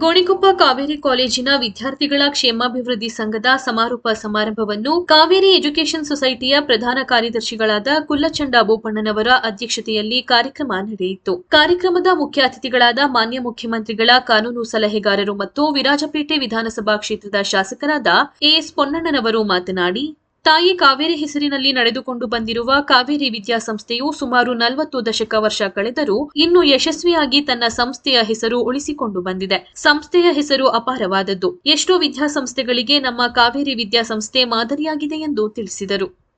ಗೋಣಿಕೊಪ್ಪ ಕಾವೇರಿ ಕಾಲೇಜಿನ ವಿದ್ಯಾರ್ಥಿಗಳ ಕ್ಷೇಮಾಭಿವೃದ್ಧಿ ಸಂಘದ ಸಮಾರೋಪ ಸಮಾರಂಭವನ್ನು ಕಾವೇರಿ ಎಜುಕೇಷನ್ ಸೊಸೈಟಿಯ ಪ್ರಧಾನ ಕಾರ್ಯದರ್ಶಿಗಳಾದ ಕುಲ್ಲಚಂಡ ಬೋಪಣ್ಣನವರ ಅಧ್ಯಕ್ಷತೆಯಲ್ಲಿ ಕಾರ್ಯಕ್ರಮ ನಡೆಯಿತು. ಕಾರ್ಯಕ್ರಮದ ಮುಖ್ಯ ಅತಿಥಿಗಳಾದ ಮಾನ್ಯ ಮುಖ್ಯಮಂತ್ರಿಗಳ ಕಾನೂನು ಸಲಹೆಗಾರರು ಮತ್ತು ವಿರಾಜಪೇಟೆ ವಿಧಾನಸಭಾ ಕ್ಷೇತ್ರದ ಶಾಸಕರಾದ ಎಎಸ್ ಪೊನ್ನಣ್ಣನವರು ಮಾತನಾಡಿ ತಾಯಿ ಕಾವೇರಿ ಹೆಸರಿನಲ್ಲಿ ನಡೆದುಕೊಂಡು ಬಂದಿರುವ ಕಾವೇರಿ ವಿದ್ಯಾಸಂಸ್ಥೆಯು ಸುಮಾರು ನಲವತ್ತು ದಶಕ ವರ್ಷ ಕಳೆದರೂ ಇನ್ನು ಯಶಸ್ವಿಯಾಗಿ ತನ್ನ ಸಂಸ್ಥೆಯ ಹೆಸರು ಉಳಿಸಿಕೊಂಡು ಬಂದಿದೆ. ಸಂಸ್ಥೆಯ ಹೆಸರು ಅಪಾರವಾದದ್ದು. ಎಷ್ಟೋ ವಿದ್ಯಾಸಂಸ್ಥೆಗಳಿಗೆ ನಮ್ಮ ಕಾವೇರಿ ವಿದ್ಯಾಸಂಸ್ಥೆ ಮಾದರಿಯಾಗಿದೆ ಎಂದು ತಿಳಿಸಿದರು.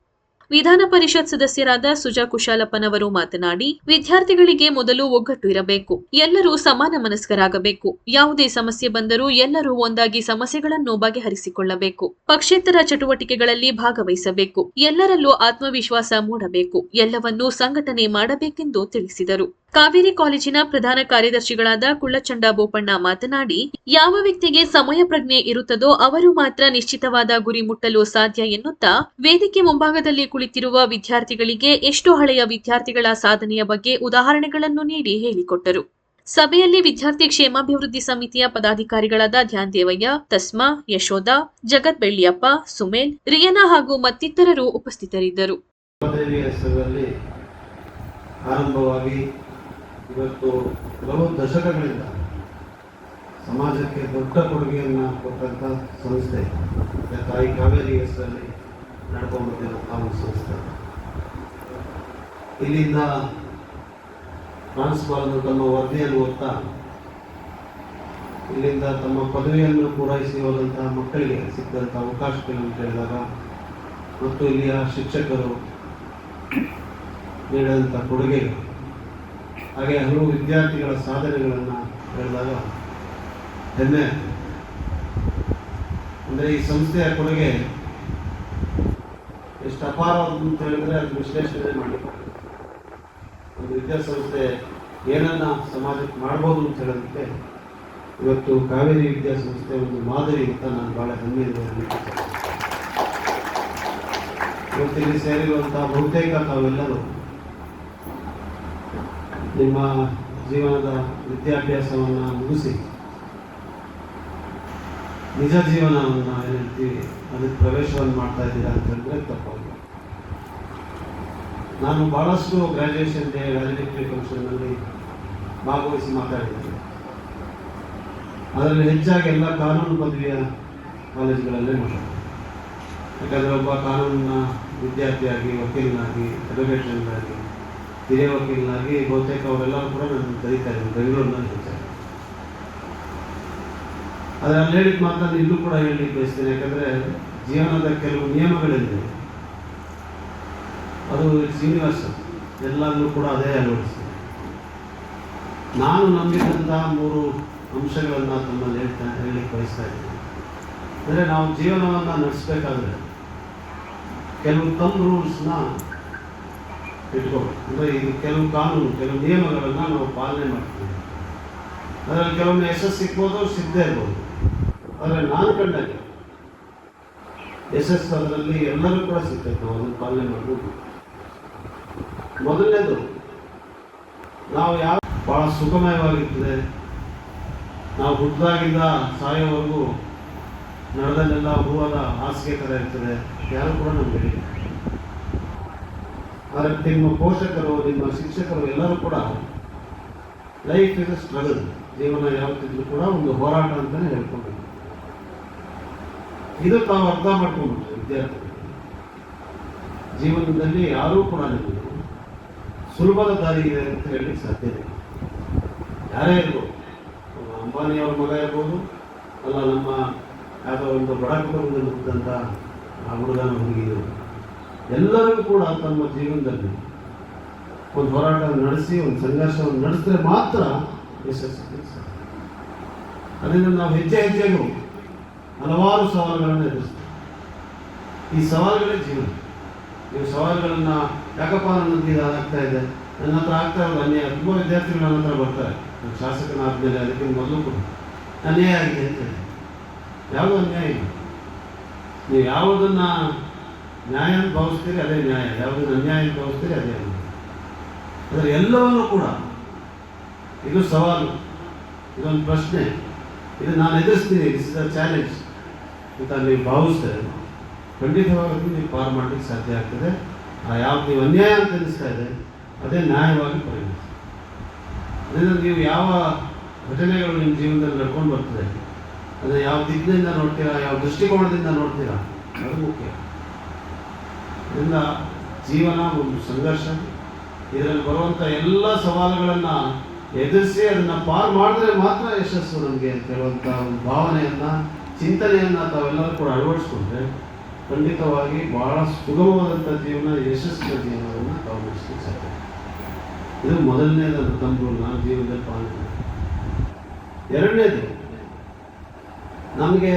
ವಿಧಾನ ಪರಿಷತ್ ಸದಸ್ಯರಾದ ಸುಜಾ ಕುಶಾಲಪ್ಪನವರು ಮಾತನಾಡಿ, ವಿದ್ಯಾರ್ಥಿಗಳಿಗೆ ಮೊದಲು ಒಗ್ಗಟ್ಟು ಇರಬೇಕು. ಎಲ್ಲರೂ ಸಮಾನ ಮನಸ್ಕರಾಗಬೇಕು. ಯಾವುದೇ ಸಮಸ್ಯೆ ಬಂದರೂ ಎಲ್ಲರೂ ಒಂದಾಗಿ ಸಮಸ್ಯೆಗಳನ್ನು ಬಗೆಹರಿಸಿಕೊಳ್ಳಬೇಕು. ಪಕ್ಷೇತರ ಚಟುವಟಿಕೆಗಳಲ್ಲಿ ಭಾಗವಹಿಸಬೇಕು. ಎಲ್ಲರಲ್ಲೂ ಆತ್ಮವಿಶ್ವಾಸ ಮೂಡಬೇಕು. ಎಲ್ಲವನ್ನೂ ಸಂಘಟನೆ ಮಾಡಬೇಕೆಂದು ತಿಳಿಸಿದರು. ಕಾವೇರಿ ಕಾಲೇಜಿನ ಪ್ರಧಾನ ಕಾರ್ಯದರ್ಶಿಗಳಾದ ಕುಳ್ಳಚಂಡ ಬೋಪಣ್ಣ ಮಾತನಾಡಿ, ಯಾವ ವ್ಯಕ್ತಿಗೆ ಸಮಯ ಪ್ರಜ್ಞೆ ಇರುತ್ತದೋ ಅವರು ಮಾತ್ರ ನಿಶ್ಚಿತವಾದ ಗುರಿ ಮುಟ್ಟಲು ಸಾಧ್ಯ ಎನ್ನುತ್ತಾ, ವೇದಿಕೆ ಮುಂಭಾಗದಲ್ಲಿ ಕುಳಿತಿರುವ ವಿದ್ಯಾರ್ಥಿಗಳಿಗೆ ಎಷ್ಟು ಹಳೆಯ ವಿದ್ಯಾರ್ಥಿಗಳ ಸಾಧನೆಯ ಬಗ್ಗೆ ಉದಾಹರಣೆಗಳನ್ನು ನೀಡಿ ಹೇಳಿಕೊಟ್ಟರು. ಸಭೆಯಲ್ಲಿ ವಿದ್ಯಾರ್ಥಿ ಕ್ಷೇಮಾಭಿವೃದ್ಧಿ ಸಮಿತಿಯ ಪದಾಧಿಕಾರಿಗಳಾದ ಧ್ಯಾನ್ ದೇವಯ್ಯ ತಸ್ಮಾ, ಯಶೋಧ, ಜಗತ್ ಬೆಳ್ಳಿಯಪ್ಪ, ಸುಮೇಲ್, ರಿಯನಾ ಹಾಗೂ ಮತ್ತಿತರರು ಉಪಸ್ಥಿತರಿದ್ದರು. ಆರಂಭವಾಗಿ ಇವತ್ತು ಹಲವು ದಶಕಗಳಿಂದ ಸಮಾಜಕ್ಕೆ ದೊಡ್ಡ ಕೊಡುಗೆಯನ್ನು ಕೊಟ್ಟಂಥ ಸಂಸ್ಥೆ ತಾಯಿ ಕಾವೇರಿ ಹೆಸರಲ್ಲಿ ನಡ್ಕೊಂಡಿರುವಂಥ ಒಂದು ಸಂಸ್ಥೆ. ಇಲ್ಲಿಂದ ಟ್ರಾನ್ಸ್ಫಾರ್ಮರ್ ತಮ್ಮ ವರದಿಯನ್ನು ಓದ್ತಾ, ಇಲ್ಲಿಂದ ತಮ್ಮ ಪದವಿಯನ್ನು ಪೂರೈಸಿ ಹೋದಂತಹ ಮಕ್ಕಳಿಗೆ ಸಿಕ್ಕಂಥ ಅವಕಾಶಗಳನ್ನು ಕೇಳಿದಾಗ ಮತ್ತು ಇಲ್ಲಿಯ ಶಿಕ್ಷಕರು ನೀಡಿದಂಥ ಕೊಡುಗೆಗಳು ಹಾಗೆ ಹಲವು ವಿದ್ಯಾರ್ಥಿಗಳ ಸಾಧನೆಗಳನ್ನು ಹೇಳಿದಾಗ ಹೆಮ್ಮೆ ಅಂದರೆ ಈ ಸಂಸ್ಥೆಯ ಕೊಡುಗೆ ಎಷ್ಟು ಅಪಾರ ಅಂತ ಹೇಳಿದ್ರೆ ಅದು ವಿಶ್ಲೇಷಣೆ ಮಾಡಿ. ಒಂದು ವಿದ್ಯಾಸಂಸ್ಥೆ ಏನನ್ನ ಸಮಾಜಕ್ಕೆ ಮಾಡ್ಬೋದು ಅಂತ ಹೇಳೋದಕ್ಕೆ ಇವತ್ತು ಕಾವೇರಿ ವಿದ್ಯಾಸಂಸ್ಥೆ ಒಂದು ಮಾದರಿ ಅಂತ ನಾನು ಭಾಳ ಹೆಮ್ಮೆಯಿಂದ ಇದೆ ಇವತ್ತಿಲ್ಲಿ ಸೇರಿರುವಂಥ ಬಹುತೇಕ ತಾವೆಲ್ಲರೂ ನಿಮ್ಮ ಜೀವನದ ವಿದ್ಯಾಭ್ಯಾಸವನ್ನು ಮುಗಿಸಿ, ನಿಜ ಜೀವನವನ್ನು ಏನು ಅದಕ್ಕೆ ಪ್ರವೇಶವನ್ನು ಮಾಡ್ತಾ ಇದ್ದೀರಾ ಅಂತ ಹೇಳಿದ್ರೆ ನಾನು ಭಾಳಷ್ಟು ಗ್ರ್ಯಾಜುಯೇಷನ್ ಡೇ ವ್ಯಾಲಿಡಿಟಿ ಫಂಕ್ಷನ್ನಲ್ಲಿ ಭಾಗವಹಿಸಿ ಮಾತಾಡಿದ್ದೇನೆ. ಅದರಲ್ಲಿ ಹೆಚ್ಚಾಗಿ ಎಲ್ಲ ಕಾನೂನು ಪದವಿಯ ಕಾಲೇಜುಗಳಲ್ಲೇ ಮಾಡಿದ್ದೆ ಯಾಕಂದರೆ ಒಬ್ಬ ಕಾನೂನಿನ ವಿದ್ಯಾರ್ಥಿಯಾಗಿ, ವಕೀಲನಾಗಿ ಅಡ್ವೊಕೇಟ್ನಾಗಿ ಹಿರಿಯ ವಕೀಲನಾಗಿ ಬಹುತೇಕ ಅವರೆಲ್ಲರೂ ಕೂಡ ನನ್ನ ಕರೀತಾ ಇದ್ದೀನಿ ಬೆಂಗಳೂರಿನಲ್ಲಿ ಹೇಳ್ತಾರೆ ಆದರೆ ಅಲ್ಲಿ ಹೇಳಿದ ಮಾತನ್ನು ಇಲ್ಲೂ ಕೂಡ ಹೇಳಲಿಕ್ಕೆ ಬಯಸ್ತೇನೆ, ಯಾಕಂದರೆ ಜೀವನದ ಕೆಲವು ನಿಯಮಗಳಿದೆ. ಅದು ಯೂನಿವರ್ಸಲ್ ಎಲ್ಲರಲ್ಲೂ ಕೂಡ ಅದೇ ಅಳವಡಿಸ್ತದೆ ನಾನು ನಂಬಿದಂತಹ ಮೂರು ಅಂಶಗಳನ್ನು ತಮ್ಮಲ್ಲಿ ಹೇಳ್ತಾ, ಹೇಳಲಿಕ್ಕೆ ಬಯಸ್ತಾ ಇದ್ದೀನಿ. ಅಂದರೆ ನಾವು ಜೀವನವನ್ನು ನಡೆಸಬೇಕಾದ್ರೆ ಕೆಲವು ತಮ್ಮ ರೂಲ್ಸ್ನ ಇಟ್ಕೋಬೇಕು ಅಂದರೆ ಇದು ಕೆಲವು ಕಾನೂನು, ಕೆಲವು ನಿಯಮಗಳನ್ನು ನಾವು ಪಾಲನೆ ಮಾಡ್ತೀವಿ. ಅದರಲ್ಲಿ ಕೆಲವೊಮ್ಮೆ ಯಶಸ್ಸು ಸಿಗ್ಬೋದು, ಸಿಗದೇ ಇರ್ಬೋದು. ಆದರೆ ನಾನು ಕಂಡಾಗೆ ಯಶಸ್ಸು ಅದರಲ್ಲಿ ಎಲ್ಲರೂ ಕೂಡ ಸಿಗ್ತೈತೆ ನಾವು ಅದನ್ನು ಪಾಲನೆ ಮಾಡ್ಬೋದು. ಮೊದಲನೇದು, ನಾವು ಯಾವ ಭಾಳ ಸುಖಮಯವಾಗಿರ್ತದೆ ನಾವು ಹುಟ್ಟಿದಾಗಿಂದ ಸಾಯೋವರೆಗೂ ನಡೆದಲ್ಲೆಲ್ಲ ಹೂವಾದ ಹಾಸಿಗೆ ಥರ ಇರ್ತದೆ. ಯಾರು ಕೂಡ ನಮ್ಗೆ ಆದರೆ ನಿಮ್ಮ ಪೋಷಕರು, ನಿಮ್ಮ ಶಿಕ್ಷಕರು ಎಲ್ಲರೂ ಕೂಡ ಲೈಫ್ ಇಸ್ ಸ್ಟ್ರಗಲ್ ಜೀವನ ಯಾವತ್ತಿದ್ರು ಕೂಡ ಒಂದು ಹೋರಾಟ ಅಂತಲೇ ಹೇಳ್ಕೊಂಡಿದ್ರು ಇದು ತಾವು ಅರ್ಥ ಮಾಡ್ಕೊಂಡ್ಬಿಟ್ರೆ ವಿದ್ಯಾರ್ಥಿಗಳು. ಜೀವನದಲ್ಲಿ ಯಾರೂ ಕೂಡ ನಿಮಗೆ ಸುಲಭದ ದಾರಿ ಇದೆ ಅಂತ ಹೇಳಲಿಕ್ಕೆ ಸಾಧ್ಯ ಇದೆ ಯಾರೇ ಇರ್ಬೋದು. ಅಂಬಾನಿಯವ್ರ ಮಗ ಇರ್ಬೋದು, ಅಲ್ಲ ನಮ್ಮ ಯಾವುದೋ ಒಂದು ಬಡ ಕುಟುಂಬದಲ್ಲಿ ಹುಟ್ಟಿದಂಥ ಆ ಹುಡುಗನ ಹುಡುಗಿರು ಎಲ್ಲರಿಗೂ ಕೂಡ ತಮ್ಮ ಜೀವನದಲ್ಲಿ ಒಂದು ಹೋರಾಟ ನಡೆಸಿ, ಒಂದು ಸಂಘರ್ಷವನ್ನು ನಡೆಸಿದ್ರೆ ಮಾತ್ರ ಯಶಸ್ಸು. ಅದರಿಂದ ನಾವು ಹೆಜ್ಜೆ ಹೆಜ್ಜೆಗೂ ಹಲವಾರು ಸವಾಲುಗಳನ್ನು ಎದುರಿಸ್ತೀವಿ. ಈ ಸವಾಲುಗಳೇ ಜೀವನ. ನೀವು ಸವಾಲುಗಳನ್ನು ಯಾಕಪ್ಪ ನನ್ನದು ಇದು ಆಗ್ತಾ ಇದೆ? ನನ್ನ ಹತ್ರ ಆಗ್ತಾ ಇರೋದು ಅನ್ಯಾಯ. ತುಂಬ ವಿದ್ಯಾರ್ಥಿಗಳು ನನ್ನ ಹತ್ರ ಬರ್ತಾರೆ. ನಾನು ಶಾಸಕನಾದ್ಮೇಲೆ ಅದಕ್ಕೆ ಮೊದಲು ಕೂಡ. ಅನ್ಯಾಯ ಆಗಿದೆ ಅಂತ ಹೇಳಿ. ಯಾವುದೂ ಅನ್ಯಾಯ ಇಲ್ಲ. ನೀವು ಯಾವುದನ್ನು ನ್ಯಾಯ ಅಂತ ಅದೇ ನ್ಯಾಯ. ಯಾವುದನ್ನು ಅನ್ಯಾಯ ಅಂತ ಅದೇ ಅನ್ಯಾಯ ಆದರೆ ಎಲ್ಲವನ್ನೂ ಕೂಡ ಇದು ಸವಾಲು, ಇದೊಂದು ಪ್ರಶ್ನೆ. ಇದು ನಾನು ಎದುರಿಸ್ತೀನಿ ದಿಸ್ ಇಸ್ ಅ ಚಾಲೆಂಜ್ ಅಂತ ನೀವು ಭಾವಿಸ್ತೇವೆ ಖಂಡಿತವಾಗಿ ನೀವು ಪಾರು ಮಾಡಲಿಕ್ಕೆ ಸಾಧ್ಯ ಆಗ್ತದೆ. ಆ ಯಾವ್ದು ನೀವು ಅನ್ಯಾಯ ಅಂತ ಅನಿಸ್ತಾ ಇದೆ, ಅದೇ ನ್ಯಾಯವಾಗಿ ಪರಿಗಣಿಸಿ ಅದರಿಂದ ನೀವು ಯಾವ ಘಟನೆಗಳು ನಿಮ್ಮ ಜೀವನದಲ್ಲಿ ನಡ್ಕೊಂಡು ಬರ್ತದೆ ಅದನ್ನು ಯಾವ ದಿಕ್ಕಿನಿಂದ ನೋಡ್ತೀರಾ, ಯಾವ ದೃಷ್ಟಿಕೋನದಿಂದ ನೋಡ್ತೀರಾ, ಅದು ಮುಖ್ಯ. ಇದರಿಂದ ಜೀವನ, ಒಂದು ಸಂಘರ್ಷ, ಇದರಲ್ಲಿ ಬರುವಂಥ ಎಲ್ಲ ಸವಾಲುಗಳನ್ನು ಎದುರಿಸಿ ಅದನ್ನು ಪಾರು ಮಾಡಿದ್ರೆ ಮಾತ್ರ ಯಶಸ್ಸು ನಮಗೆ ಅಂತ ಹೇಳುವಂಥ ಒಂದು ಭಾವನೆಯನ್ನು, ಚಿಂತನೆಯನ್ನು ತಾವೆಲ್ಲರೂ ಕೂಡ ಅಳವಡಿಸ್ಕೊಂಡ್ರೆ ಖಂಡಿತವಾಗಿ ಬಹಳ ಸುಗಮವಾದಂಥ ಜೀವನ, ಯಶಸ್ಸಿನ ಜೀವನವನ್ನು ತಾವು ಸಾಧ್ಯ. ಇದು ಮೊದಲನೇದಾದ ತಮ್ಮ ನಾನು ಜೀವನದಲ್ಲಿ ಪಾಲನೆ ಎರಡನೇದು, ನಮಗೆ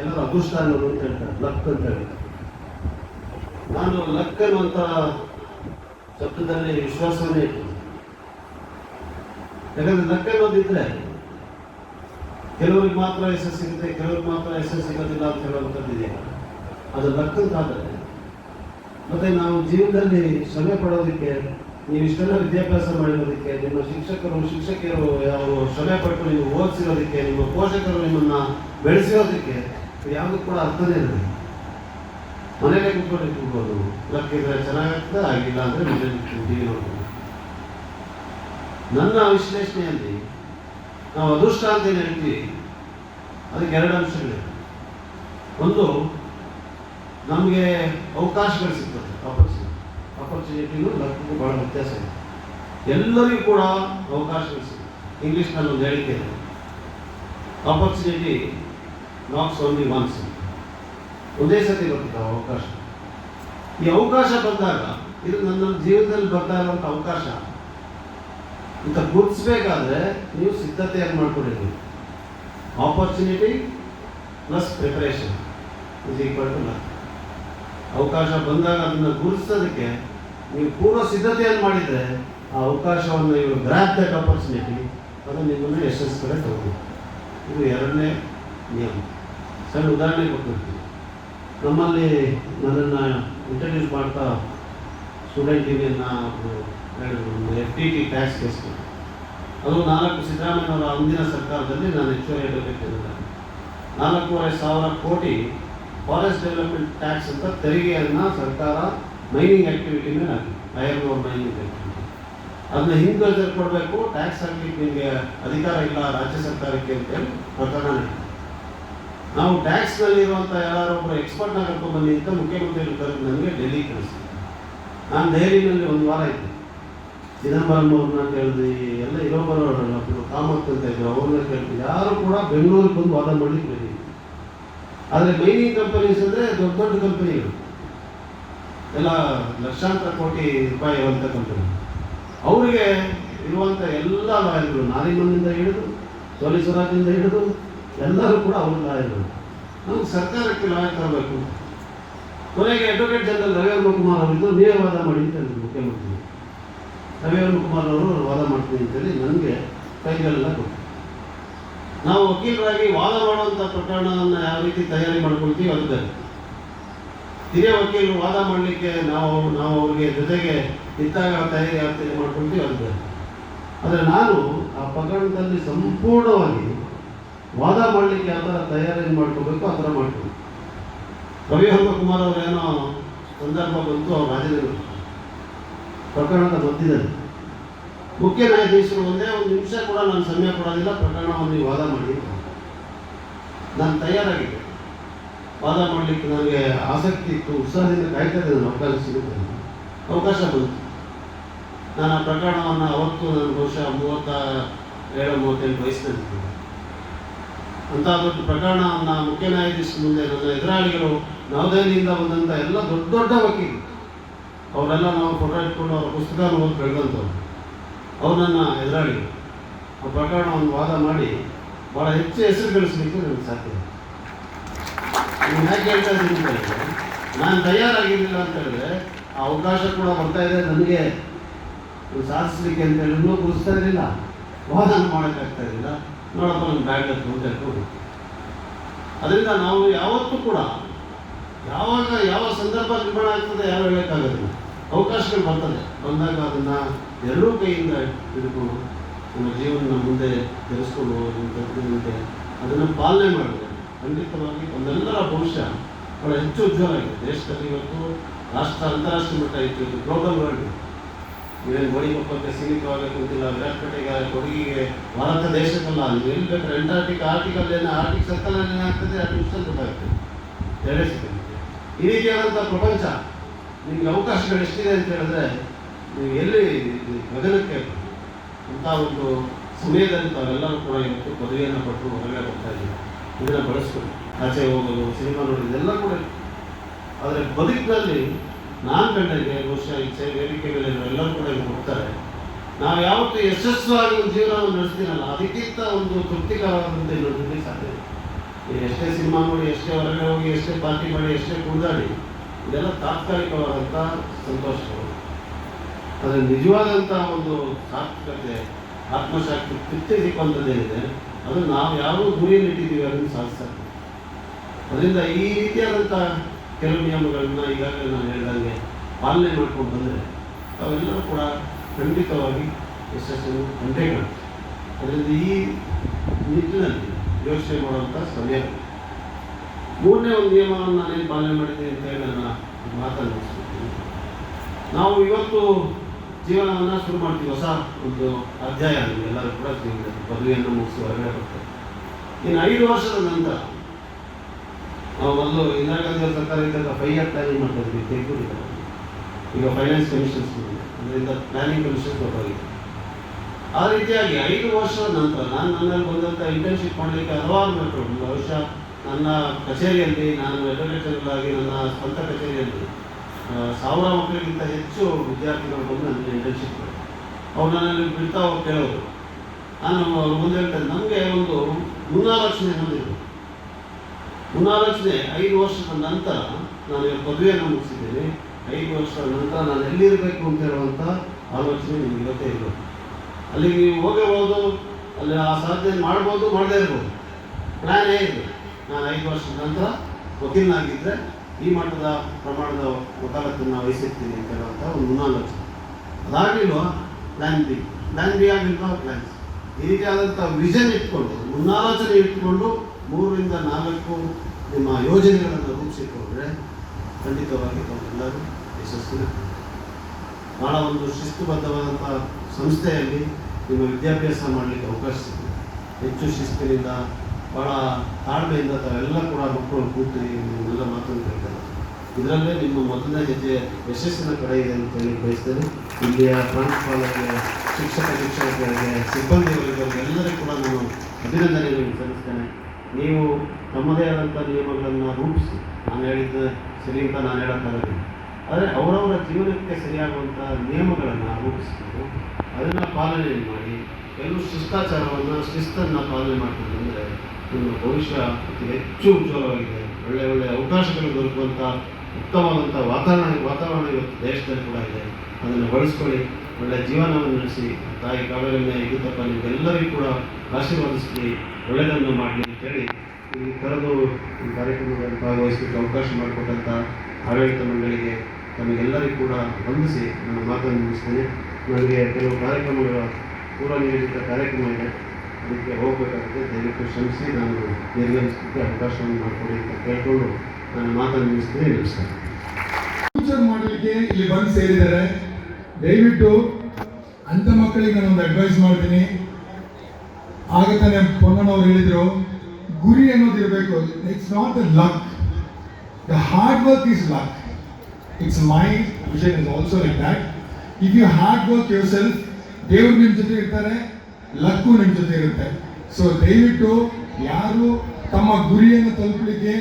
ಎಲ್ಲರೂ ಅದೃಷ್ಟ ಅಂತ ಹೇಳ್ತಾರೆ, ಲಕ್ ಅಂತ ಹೇಳ್ತಾರೆ. ನಾನು ಲಕ್ ಅನ್ನುವಂಥ ಶಬ್ದದಲ್ಲಿ ವಿಶ್ವಾಸವನ್ನೇ ಇತ್ತು ಯಾಕಂದ್ರೆ ಲಕ್ ಅನ್ನೋದಿದ್ರೆ ಕೆಲವರಿಗೆ ಮಾತ್ರ ಯಶಸ್ಸು ಸಿಗುತ್ತೆ, ಕೆಲವ್ರಿಗೆ ಮಾತ್ರ ಯಶಸ್ಸು ಸಿಗೋದಿಲ್ಲ ಅಂತ ಹೇಳುವಂಥದ್ದಿದೆ. ಅದು ಲಕ್ ಅಂತಾದರೆ ಮತ್ತೆ ನಾವು ಜೀವನದಲ್ಲಿ ಶ್ರಮೆ ಪಡೋದಕ್ಕೆ, ನೀವು ಇಷ್ಟೆಲ್ಲ ವಿದ್ಯಾಭ್ಯಾಸ ಮಾಡಿರೋದಕ್ಕೆ, ನಿಮ್ಮ ಶಿಕ್ಷಕರು, ಶಿಕ್ಷಕಿಯರು ಯಾರು ಶ್ರಮೆ ಪಟ್ಟು ನೀವು ಓದಿಸಿರೋದಕ್ಕೆ, ನಿಮ್ಮ ಪೋಷಕರು ನಿಮ್ಮನ್ನ ಬೆಳೆಸಿರೋದಕ್ಕೆ ಯಾವುದು ಕೂಡ ಅರ್ಥನೇ ಇರಲಿಲ್ಲ ಮನೇಲೆ ಕೂತ್ಕೊಂಡು ತಿನ್ಬೋದು ಲಕ್ಕಿದ್ರೆ ಚೆನ್ನಾಗಿರ್ತದೆ ಆಗಿಲ್ಲ ಅಂದ್ರೆ ಮನೇಲಿ ಟಿವಿ ನೋಡ್ಬೋದು. ನನ್ನ ವಿಶ್ಲೇಷಣೆಯಲ್ಲಿ ನಾವು ಅದೃಷ್ಟ ಅಂತ ಏನು ಹೇಳ್ತೀವಿ? ಅದಕ್ಕೆ ಎರಡು ಅಂಶಗಳಿವೆ. ಒಂದು, ನಮಗೆ ಅವಕಾಶಗಳು ಸಿಗ್ತದೆ ಆಪರ್ಚುನಿಟಿ ಆಪರ್ಚುನಿಟಿಗೂ ಲಕ್ಕಿಗೂ ಭಾಳ ವ್ಯತ್ಯಾಸ ಇದೆ. ಎಲ್ಲರಿಗೂ ಕೂಡ ಅವಕಾಶಗಳು ಸಿಗುತ್ತೆ ಇಂಗ್ಲೀಷ್ನಲ್ಲಿ ಒಂದು ಹೇಳಿಕೆ ಇದೆ. ಆಪರ್ಚುನಿಟಿ ನಾಟ್ಸ್ ಓನ್ಲಿ ಒನ್ಸ್ ಒಂದೇ ಸತಿ ಬರ್ತದೆ ಅವಕಾಶ. ಈ ಅವಕಾಶ ಬಂದಾಗ ಇದು ನನ್ನ ಜೀವನದಲ್ಲಿ ಬರ್ತಾ ಇರುವಂಥ ಅವಕಾಶ. ಅಂತ ಗುರುತಿಸ್ಬೇಕಾದ್ರೆ ನೀವು ಸಿದ್ಧತೆಯನ್ನು ಮಾಡ್ಕೊಂಡಿದ್ದೀವಿ opportunity plus preparation is equal to luck ಅವಕಾಶ ಬಂದಾಗ ಅದನ್ನು ಗುರುತಿಸೋದಕ್ಕೆ ನೀವು ಪೂರ್ವ ಸಿದ್ಧತೆಯನ್ನು ಮಾಡಿದರೆ ಆ ಅವಕಾಶವನ್ನು ಇವರು ಗ್ರಾಪ್ ದಟ್ ಆಪರ್ಚುನಿಟಿ ಅದು ನಿಮ್ಮನ್ನು ಯಶಸ್ಸು ಕಡೆ ತಗೋಬೇಕು ಇದು ಎರಡನೇ ನಿಯಮ. ಸಣ್ಣ ಉದಾಹರಣೆ ಕೊಟ್ಟಿರ್ತೀವಿ ನಮ್ಮಲ್ಲಿ ನನ್ನನ್ನು ಇಂಟ್ರಡ್ಯೂಸ್ ಮಾಡ್ತಾ student ಯೂನಿಯನ್ನ F T T tax case ಅದು ನಾಲ್ಕು ಸಿದ್ದರಾಮಯ್ಯನವರ ಅಂದಿನ ಸರ್ಕಾರದಲ್ಲಿ ನಾನು ಹೆಚ್ಚುವರಿ ಇರಬೇಕಿದ್ದೆ ನಾಲ್ಕೂವರೆ ಸಾವಿರ ಕೋಟಿ ಫಾರೆಸ್ಟ್ ಡೆವಲಪ್ಮೆಂಟ್ ಟ್ಯಾಕ್ಸ್ ಅಂತ ತೆರಿಗೆಯನ್ನು ಸರ್ಕಾರ ಮೈನಿಂಗ್ ಆ್ಯಕ್ಟಿವಿಟಿ ಮೇಲೆ ಓವರ್ ಮೈನಿಂಗ್ ಆ್ಯಕ್ಟಿವಿಟಿ ಅದನ್ನ ಹಿಂದೆ ಕೊಡಬೇಕು ಟ್ಯಾಕ್ಸ್ ಹಾಕಲಿಕ್ಕೆ ನಿಮಗೆ ಅಧಿಕಾರ ಇಲ್ಲ, ರಾಜ್ಯ ಸರ್ಕಾರಕ್ಕೆ ಅಂತೇಳಿ ಪ್ರಕರಣ. ನಾವು ಟ್ಯಾಕ್ಸ್ನಲ್ಲಿ ಇರುವಂಥ ಯಾರು ಎಕ್ಸ್ಪರ್ಟ್ ಎಕ್ಸ್ಪರ್ಟ್ನ ಬನ್ನಿ ಅಂತ ಮುಖ್ಯಮಂತ್ರಿಗಳು ಕರೆದು ನನಗೆ ಡೆಲ್ಲಿ ಕಳಿಸಿ. ನಾನು ದೆಹಲಿನಲ್ಲಿ ಒಂದು ವಾರ ಇದ್ದೆ. ಚಿದಂಬರಂ ಅವ್ರನ್ನ ಕೇಳಿದ್ವಿ ಎಲ್ಲ ಇರೋ ಬರೋರಲ್ಲ ಕಾಮತ್ ಅಂತ ಇದ್ರು, ಅವ್ರನ್ನ ಕೇಳಿದ್ವಿ ಯಾರು ಕೂಡ ಬೆಂಗಳೂರಿಗೆ ಬಂದು ವಾದ ಮಾಡಲಿಕ್ಕೆ ಬೇರೆ. ಆದರೆ ಮೈನಿಂಗ್ ಕಂಪನೀಸ್ ಅಂದರೆ ದೊಡ್ಡ ದೊಡ್ಡ ಕಂಪನಿಗಳು ಎಲ್ಲ ಲಕ್ಷಾಂತರ ಕೋಟಿ ರೂಪಾಯಿ ಇರುವಂಥ ಕಂಪನಿ ಅವರಿಗೆ ಇರುವಂಥ ಎಲ್ಲ ಲಾಯರ್ಗಳು ನಾರಿಮನ್ನಿಂದ ಹಿಡಿದು ಸೋಲಿ ಸ್ವರಾಜ್ಯಿಂದ ಹಿಡಿದು ಎಲ್ಲರೂ ಕೂಡ ಅವ್ರ ಲಾಯರ್ಗಳು ನಮ್ಗೆ ಸರ್ಕಾರಕ್ಕೆ ಲಾಯರ್ ತರಬೇಕು ಕೊನೆಗೆ ಅಡ್ವೊಕೇಟ್ ಜನರಲ್ ರವೀಂದ್ರ ಕುಮಾರ್ ಅವರಿದ್ದು ನೀವೇ ವಾದ ಮಾಡಿ ಅಂತ ಹೇಳಿದ್ರು ಮುಖ್ಯಮಂತ್ರಿ. ರವೀಂದ್ರ ಕುಮಾರ್ ಅವರು ವಾದ ಮಾಡ್ತೀನಿ ಅಂತೇಳಿ ನನಗೆ ಕೈಗಳೆಲ್ಲ ಕೊಟ್ಟರು ನಾವು ವಕೀಲರಾಗಿ ವಾದ ಮಾಡುವಂಥ ಪ್ರಕರಣವನ್ನು ಯಾವ ರೀತಿ ತಯಾರಿ ಮಾಡ್ಕೊಳ್ತೀವಿ ಅದು ಬೇರೆ. ಹಿರಿಯ ವಕೀಲರು ವಾದ ಮಾಡಲಿಕ್ಕೆ ನಾವು ನಾವು ಅವ್ರಿಗೆ ಜೊತೆಗೆ ಇದ್ದಾಗ ತಯಾರಿ ರೀತಿ ಮಾಡ್ಕೊಳ್ತೀವಿ ಅದು ಬೇರೆ. ಆದರೆ ನಾನು ಆ ಪ್ರಕರಣದಲ್ಲಿ ಸಂಪೂರ್ಣವಾಗಿ ವಾದ ಮಾಡಲಿಕ್ಕೆ ಯಾವ ಥರ ತಯಾರಿ ಮಾಡ್ಕೋಬೇಕು, ಆ ಥರ ಮಾಡ್ಕೋಬೇಕು. ರವಿಹಂಸ ಕುಮಾರ್ ಅವರೇನೋ ಸಂದರ್ಭ ಬಂತು, ಅವ್ರು ರಾಜ್ಯದಲ್ಲಿ ಪ್ರಕರಣದ ಮಧ್ಯದಲ್ಲಿ ಮುಖ್ಯ ನ್ಯಾಯಾಧೀಶರು ಒಂದೇ ಒಂದು ನಿಮಿಷ ಕೂಡ ನಾನು ಸಮಯ ಕೊಡೋದಿಲ್ಲ, ಪ್ರಕರಣವನ್ನು ನೀವು ವಾದ ಮಾಡಿ ನಾನು ತಯಾರಾಗಿದ್ದೆ. ವಾದ ಮಾಡಲಿಕ್ಕೆ ನನಗೆ ಆಸಕ್ತಿ ಇತ್ತು, ಉತ್ಸಾಹದಿಂದ ಕಾಯ್ತಾ ಇದ್ದೆ, ನಾನು ಅವಕಾಶ ಸಿಗುತ್ತೆ ಅವಕಾಶ ಬಂತು. ನಾನು ಆ ಪ್ರಕರಣವನ್ನು ಅವತ್ತು ನನ್ನ ಬಹುಶಃ ಮೂವತ್ತ ಏಳು, ಮೂವತ್ತೆಂಟು ವಯಸ್ಸಿನಲ್ಲಿದ್ದೆ ಅಂತ ದೊಡ್ಡ ಪ್ರಕರಣವನ್ನು ಮುಖ್ಯ ನ್ಯಾಯಾಧೀಶ ಮುಂದೆ ನನ್ನ ಎದುರಾಳಿಗಳು ನವದೆಹಲಿಯಿಂದ ಬಂದಂಥ ಎಲ್ಲ ದೊಡ್ಡ ದೊಡ್ಡ ವಕೀಲರು, ಅವರೆಲ್ಲ ನಾವು ಫೋಟೋ ಇಟ್ಕೊಂಡು ಅವರ ಪುಸ್ತಕ ಓದಿ ಬೆಳೆದಂಥವ್ರು ಅವ್ರು ನನ್ನ ಎದುರಾಳಿಗಳು. ಆ ಪ್ರಕರಣವನ್ನು ವಾದ ಮಾಡಿ ಭಾಳ ಹೆಚ್ಚು ಹೆಸರು ಗಳಿಸಲಿಕ್ಕೆ ನನಗೆ ಸಾಧ್ಯ. ನೀವು ಯಾಕೆ ಅಂತ ಹೇಳಿದ್ರೆ, ನಾನು ತಯಾರಾಗಿರಲಿಲ್ಲ ಅಂತ ಹೇಳಿದ್ರೆ ಆ ಅವಕಾಶ ಕೂಡ ಬರ್ತಾ ಇದೆ, ನನಗೆ. ಸಾಧಿಸಲಿಕ್ಕೆ ಅಂತ ಇನ್ನೂ ಗುರುಸ್ತಾ ಇರಲಿಲ್ಲ ವಾದ ಮಾಡೋಕ್ಕಾಗ್ತಾ ಇರಲಿಲ್ಲ ನೋಡಪ್ಪ ನಮ್ಮ ಬ್ಯಾಗ್ ಅಂತ ಹೇಳ್ಕೊಂಡು ಅದರಿಂದ ನಾವು ಯಾವತ್ತೂ ಕೂಡ ಯಾವಾಗ ಯಾವ ಸಂದರ್ಭ ನಿರ್ಮಾಣ ಆಗ್ತದೆ, ಯಾರು ಹೇಳೋಕ್ಕಾಗೋದಿಲ್ಲ. ಅವಕಾಶಗಳು ಬರ್ತದೆ. ಬಂದಾಗ ಅದನ್ನು ಎರಡೂ ಕೈಯಿಂದ ಹಿಡ್ಕೊಂಡು ನಮ್ಮ ಜೀವನ ಮುಂದೆ ತಿಳಿಸ್ಕೊಂಡು ಹೋಗುವಂಥದ್ದು ಅದನ್ನು ಪಾಲನೆ ಮಾಡಿದೆ. ಖಂಡಿತವಾಗಿ ಒಂದೆಲ್ಲರ ಭವಿಷ್ಯ ಬಹಳ ಹೆಚ್ಚು ಉಜ್ವಲ ಆಗಿದೆ. ದೇಶದಲ್ಲಿ ಇವತ್ತು ರಾಷ್ಟ್ರ, ಅಂತಾರಾಷ್ಟ್ರೀಯ ಮಟ್ಟ ಇತ್ತು. ಗ್ಲೋಬಲ್ ವರ್ಲ್ಡ್ ಇವೇನು ಗೋಳಿಗೊಪ್ಪಕ್ಕೆ ಸೀಮಿತವಾಗಿ ಕುಂತಿಲ್ಲ ವಿರಾಟ್ ಕೊಹ್ಲಿಗೆ ಕೊಡುಗೆಗೆ ಭಾರತ ದೇಶದಲ್ಲ ಅಲ್ಲಿ ಎಲ್ಲಿ ಬೇಕಾದ್ರೆ ಅಂಟಾರ್ಟಿಕ್ ಆರ್ಟಿಕಲ್ ಏನು ಆರ್ಟಿಕ್ ಸರ್ಕಲ್ ಏನಾಗ್ತದೆ ಅದು ನಿಮಿಷದಲ್ಲಿ ಗೊತ್ತಾಗ್ತದೆ ಎರಡೇ ಸಿಗುತ್ತೆ ಈ ರೀತಿಯಾದಂಥ ಪ್ರಪಂಚ ನಿಮಗೆ ಅವಕಾಶಗಳು ಎಷ್ಟಿದೆ ಅಂತ ಹೇಳಿದ್ರೆ, ನೀವು ಎಲ್ಲಿ ಗಗನಕ್ಕೆ ಅಂತ ಒಂದು ಸಮಯದಲ್ಲಿ ತಾವೆಲ್ಲರೂ ಕೂಡ ಇವತ್ತು ಪದವಿಯನ್ನು ಪಟ್ಟು ಹೊರಗಡೆ ಬರ್ತಾ ಇದ್ದೀವಿ ಇದನ್ನು ಬಳಸ್ಕೊಂಡು ಆಚೆ ಹೋಗೋದು, ಸಿನಿಮಾ ನೋಡೋದು, ಇದೆಲ್ಲ ಕೂಡ. ಆದರೆ ಬದುಕಿನಲ್ಲಿ ನಾನು ಕಂಡಂಗೆ ಬಹುಶಃ ಈ ಸೇವೆ ವೇದಿಕೆ ಮೇಲೆ ಎಲ್ಲರೂ ಕೂಡ ಹೋಗ್ತಾರೆ ನಾವು ಯಾವತ್ತು ಯಶಸ್ವಾಗಿ ಒಂದು ಜೀವನವನ್ನು ನಡೆಸ್ತೀನಲ್ಲ, ಅದಕ್ಕಿಂತ ಒಂದು ತೃಪ್ತಿಕರವಾದಂತೆ ಇನ್ನೊಂದು ಸಾಧ್ಯ ಎಷ್ಟೇ ಸಿನಿಮಾ ನೋಡಿ, ಎಷ್ಟೇ ಹೊರಗಡೆ ಹೋಗಿ, ಎಷ್ಟೇ ಪಾರ್ಟಿ ಮಾಡಿ, ಎಷ್ಟೇ ಕೂದಾಡಿ ಇದೆಲ್ಲ ತಾತ್ಕಾಲಿಕವಾದಂಥ ಸಂತೋಷಗಳು ಅದರ ನಿಜವಾದಂಥ ಒಂದು ಸಾರ್ಥಕತೆ ಆತ್ಮಶಾಕ್ತಿ ತೃಪ್ತಿ ಸಿಕ್ಕುವಂಥದ್ದೇನಿದೆ ಅದು ನಾವು ಯಾರು ಗುರಿಯನ್ನು ಇಟ್ಟಿದ್ದೀವಿ ಅದನ್ನು ಸಾಧಿಸ್ತಾರೆ ಅದರಿಂದ ಈ ರೀತಿಯಾದಂಥ ಕೆಲವು ನಿಯಮಗಳನ್ನ ಈಗಾಗಲೇ ನಾನು ಹೇಳಿದಂಗೆ ಪಾಲನೆ ಮಾಡ್ಕೊಂಡು ಬಂದರೆ ಅವೆಲ್ಲರೂ ಕೂಡ ಖಂಡಿತವಾಗಿ ಯಶಸ್ಸನ್ನು ಕಂಡೇ ಕಾಣುತ್ತೆ ಅದರಿಂದ ಈ ನಿಟ್ಟಿನಲ್ಲಿ ಯೋಚನೆ ಮಾಡುವಂಥ ಸಮಯ ಮೂರನೇ ಒಂದು ನಿಯಮವನ್ನು ನಾನೇನು ಪಾಲನೆ ಮಾಡಿದ್ದೀನಿ ಅಂತ ಹೇಳಿ ನನ್ನ ಮಾತನ್ನು ನಾವು ಇವತ್ತು ಜೀವನವನ್ನು ಶುರು ಮಾಡ್ತೀವಿ, ಹೊಸ ಒಂದು ಅಧ್ಯಾಯ ಎಲ್ಲರೂ ಕೂಡ ಜೀವನದಲ್ಲಿ ಪದವಿಯನ್ನು ಮುಗಿಸಿ ಹೊರಗಡೆ ಬರ್ತಾರೆ. ಇನ್ನು ಐದು ವರ್ಷದ ನಂತರ ಮೊದಲು ಇಂದಿರಾ ಗಾಂಧಿ ಸರ್ಕಾರ ಇದ್ದಾಗ ಫೈವ್ ಇಯರ್ ಪ್ಲಾನಿಂಗ್ ಮಾಡ್ತಾ ಇದ್ವಿ ಈಗ ಫೈನಾನ್ಸ್ ಕಮಿಷನ್ಸ್ ಅದರಿಂದ ಪ್ಲಾನಿಂಗ್ ಕಮಿಷನ್ಸ್ ಗೊತ್ತಾಗಿದೆ. ಆ ರೀತಿಯಾಗಿ ಐದು ವರ್ಷದ ನಂತರ ನಾನು ನನ್ನಲ್ಲಿ ಬಂದಂಥ ಇಂಟರ್ನ್ಶಿಪ್ ಮಾಡಲಿಕ್ಕೆ ಹಲವಾರು ಮಾಡಿಕೊಂಡು ಬಹುಶಃ ನನ್ನ ಕಚೇರಿಯಲ್ಲಿ, ನಾನು ಆಗಿ ನನ್ನ ಸ್ವಂತ ಕಚೇರಿಯಲ್ಲಿ ಸಾವಿರ ಮಕ್ಕಳಿಗಿಂತ ಹೆಚ್ಚು ವಿದ್ಯಾರ್ಥಿಗಳು ಬಂದು ನನಗೆ ಇಂಟರ್ನ್ಶಿಪ್ ಅವ್ರು ನನ್ನಲ್ಲಿ ಬಿಡ್ತಾ ಹೋಗಿ ಕೇಳೋರು ನಾನು ಮುಂದೆ ಹೇಳ್ತೇನೆ ನಮಗೆ ಒಂದು ಮುನ್ನಾಲೋಚನೆ ಹೊಂದಿದ್ರು ಮುನ್ನಾಲೋಚನೆ ಐದು ವರ್ಷದ ನಂತರ ನಾನು ಪದವಿಯನ್ನು ಮುಗಿಸಿದ್ದೇನೆ. ಐದು ವರ್ಷದ ನಂತರ ನಾನು ಎಲ್ಲಿರಬೇಕು ಅಂತ ಹೇಳುವಂಥ ಆಲೋಚನೆ ನಿಮ್ಗೆ ಇವತ್ತೇ ಇರಬೇಕು ಅಲ್ಲಿಗೆ ನೀವು ಹೋಗಬಹುದು ಅಲ್ಲಿ ಆ ಸಾಧನೆ ಮಾಡ್ಬೋದು, ಮಾಡದೇ ಇರ್ಬೋದು. ಪ್ಲ್ಯಾನ್ ಇದೆ. ನಾನು ಐದು ವರ್ಷದ ನಂತರ ವಕೀಲನಾಗಿದ್ದರೆ ಈ ಮಟ್ಟದ ಪ್ರಮಾಣದ ವಕಾಲತ್ತನ್ನು ವಹಿಸಿರ್ತೀನಿ ಅಂತ ಹೇಳುವಂಥ ಒಂದು ಮುನಾಲೋಚನೆ. ಅದಾಗಲಿಲ್ವಾ? ಪ್ಲ್ಯಾನ್ ಬಿ ಪ್ಲ್ಯಾನ್ ಬಿ ಆಗಿಲ್ವ ಪ್ಲ್ಯಾನ್ ಈ ರೀತಿಯಾದಂಥ ವಿಷನ್ ಇಟ್ಕೊಂಡು, ಮುನ್ನಾಲೋಚನೆ ಇಟ್ಕೊಂಡು ಮೂರರಿಂದ ನಾಲ್ಕು ನಿಮ್ಮ ಯೋಜನೆಗಳನ್ನು ರೂಪಿಸಿಕೊಂಡ್ರೆ ಖಂಡಿತವಾಗಿ ತಾವೆಲ್ಲರೂ ಯಶಸ್ಸಿನ ಭಾಳ ಒಂದು ಶಿಸ್ತುಬದ್ಧವಾದಂಥ ಸಂಸ್ಥೆಯಲ್ಲಿ ನಿಮ್ಮ ವಿದ್ಯಾಭ್ಯಾಸ ಮಾಡಲಿಕ್ಕೆ ಅವಕಾಶ ಸಿಗುತ್ತೆ ಹೆಚ್ಚು ಶಿಸ್ತಿನಿಂದ ಭಾಳ ತಾಳ್ಮೆಯಿಂದ ತಾವೆಲ್ಲ ಕೂಡ ಮಕ್ಕಳು ಕೂತು ನಿಮ್ಮೆಲ್ಲ ಮಾತನ್ನು ಕೇಳ್ತಾರೆ. ಇದರಲ್ಲೇ ನಿಮ್ಮ ಮೊದಲನೇ ಹೆಜ್ಜೆ ಯಶಸ್ಸಿನ ಕಡೆ ಇದೆ ಅಂತ ಹೇಳಿ ಬಯಸ್ತೇನೆ. ಇಲ್ಲಿಯ ಪ್ರಾಂಶುಪಾಲರಿಗೆ, ಶಿಕ್ಷಕ, ಶಿಕ್ಷಕರಿಗೆ, ಸಿಬ್ಬಂದಿ ವರ್ಗದವರಿಗೆ ಎಲ್ಲರಿಗೂ ಕೂಡ ನಾನು ಅಭಿನಂದನೆಗಳನ್ನು ಸಲ್ಲಿಸ್ತೇನೆ. ನೀವು ತಮ್ಮದೇ ಆದಂಥ ನಿಯಮಗಳನ್ನು ರೂಪಿಸಿ. ನಾನು ಹೇಳಿದ್ದ ಸರಿ ಅಂತ ನಾನು ಹೇಳೋಕ್ಕಾಗಲ್ಲ ಆದರೆ ಅವರವರ ಜೀವನಕ್ಕೆ ಸರಿಯಾಗುವಂಥ ನಿಯಮಗಳನ್ನು ರೂಪಿಸಿಕೊಂಡು ಅದನ್ನು ಪಾಲನೆ ಮಾಡಿ ಕೆಲವು ಶಿಷ್ಟಾಚಾರವನ್ನು ಶಿಸ್ತನ್ನು ಪಾಲನೆ ಮಾಡ್ತೀವಿ ಅಂದರೆ ನಿಮ್ಮ ಭವಿಷ್ಯ ಅತಿ ಹೆಚ್ಚು ಉಜ್ವಲವಾಗಿದೆ. ಒಳ್ಳೆಯ ಒಳ್ಳೆಯ ಅವಕಾಶಗಳು ದೊರಕುವಂಥ ಉತ್ತಮವಾದಂಥ ವಾತಾವರಣ ವಾತಾವರಣ ಇವತ್ತು ದೇಶದಲ್ಲಿ ಕೂಡ ಇದೆ. ಅದನ್ನು ಬಳಸ್ಕೊಳ್ಳಿ. ಒಳ್ಳೆಯ ಜೀವನವನ್ನು ನಡೆಸಿ, ತಾಯಿ ಕಾವೇರನ್ನ ಇಗುತ್ತಪ್ಪ ನಿಮಗೆಲ್ಲರಿಗೂ ಕೂಡ ಆಶೀರ್ವಾದಿಸಲಿ, ಒಳ್ಳೆಯದನ್ನು ಮಾಡಲಿ ಅಂತೇಳಿ ಈ ಕರೆದು ಈ ಕಾರ್ಯಕ್ರಮದಲ್ಲಿ ಭಾಗವಹಿಸಲಿಕ್ಕೆ ಅವಕಾಶ ಮಾಡಿಕೊಟ್ಟಂಥ ಆಡಳಿತ ಮಂಡಳಿಗೆ ತಮಗೆಲ್ಲರಿಗೂ ಕೂಡ ವಂದಿಸಿ ನನ್ನ ಮಾತನ್ನು ಮುಗಿಸ್ತೇನೆ. ನನಗೆ ಕೆಲವು ಕಾರ್ಯಕ್ರಮಗಳ ಪೂರ್ವ ನಿಯೋಜಿತ ಕಾರ್ಯಕ್ರಮ ಇದೆ. ಅದಕ್ಕೆ ಹೋಗಬೇಕಾಗುತ್ತೆ. ದಯವಿಟ್ಟು ಶ್ರಮಿಸಿ ನಾನು ನಿರ್ಗಮಿಸಲಿಕ್ಕೆ ಅವಕಾಶವನ್ನು ಮಾಡಿಕೊಡಿ ಅಂತ ಕೇಳಿಕೊಂಡು ನನ್ನ ಮಾತನ್ನು ಮುಗಿಸ್ತೇನೆ. ನಮಸ್ಕಾರ. ಮಾಡಲಿಕ್ಕೆ ಇಲ್ಲಿ ಬಂದು ಸೇರಿದ್ದಾರೆ. ದಯವಿಟ್ಟು ಅಂಥ ಮಕ್ಕಳಿಗೆ ನಾನು ಒಂದು ಅಡ್ವೈಸ್ ಮಾಡ್ತೀನಿ. ಆಗ ತಾನೇ ಪೊನ್ನನವ್ರು ಹೇಳಿದರು, ಗುರಿ ಅನ್ನೋದು ಇರಬೇಕು. It's not the luck the hard work is luck it's my vision is also like that if you hard work yourself ದೇವ್ರು ನಿಮ್ಮ ಜೊತೆ ಇರ್ತಾರೆ, ಲಕ್ಕು ನಿಮ್ಮ ಜೊತೆ ಇರುತ್ತೆ. ಸೊ ದಯವಿಟ್ಟು ಯಾರು ತಮ್ಮ ಗುರಿಯನ್ನು ತಲುಪಲಿಕ್ಕೆ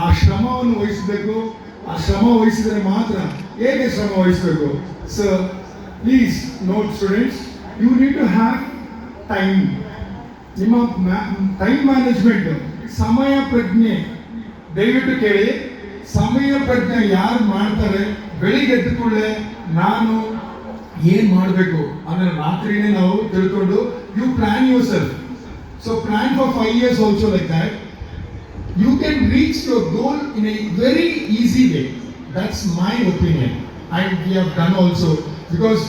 ಆ ಶ್ರಮವನ್ನು ವಹಿಸಬೇಕು. ಆ ಶ್ರಮ ವಹಿಸಿದರೆ ಮಾತ್ರ ಹೇಗೆ ಶ್ರಮ ವಹಿಸಬೇಕು? So please note students you need to have time ನಿಮ್ಮ ಟೈಮ್ ಮ್ಯಾನೇಜ್ಮೆಂಟ್ ಸಮಯ ಪ್ರಜ್ಞೆ, ದಯವಿಟ್ಟು ಕೇಳಿ. ಸಮಯ ಪ್ರಜ್ಞೆ ಯಾರು ಮಾಡ್ತಾರೆ? ಬೆಳಿಗ್ಗೆ ಎದ್ದುಕೊಳ್ಳೆ ನಾನು ಏನು ಮಾಡಬೇಕು? ಅಂದರೆ ರಾತ್ರಿನೇ ನಾವು ತಿಳ್ಕೊಂಡು you plan yourself so plan for five years also like that you can reach your goal in a very easy way. That's my opinion and we have done also because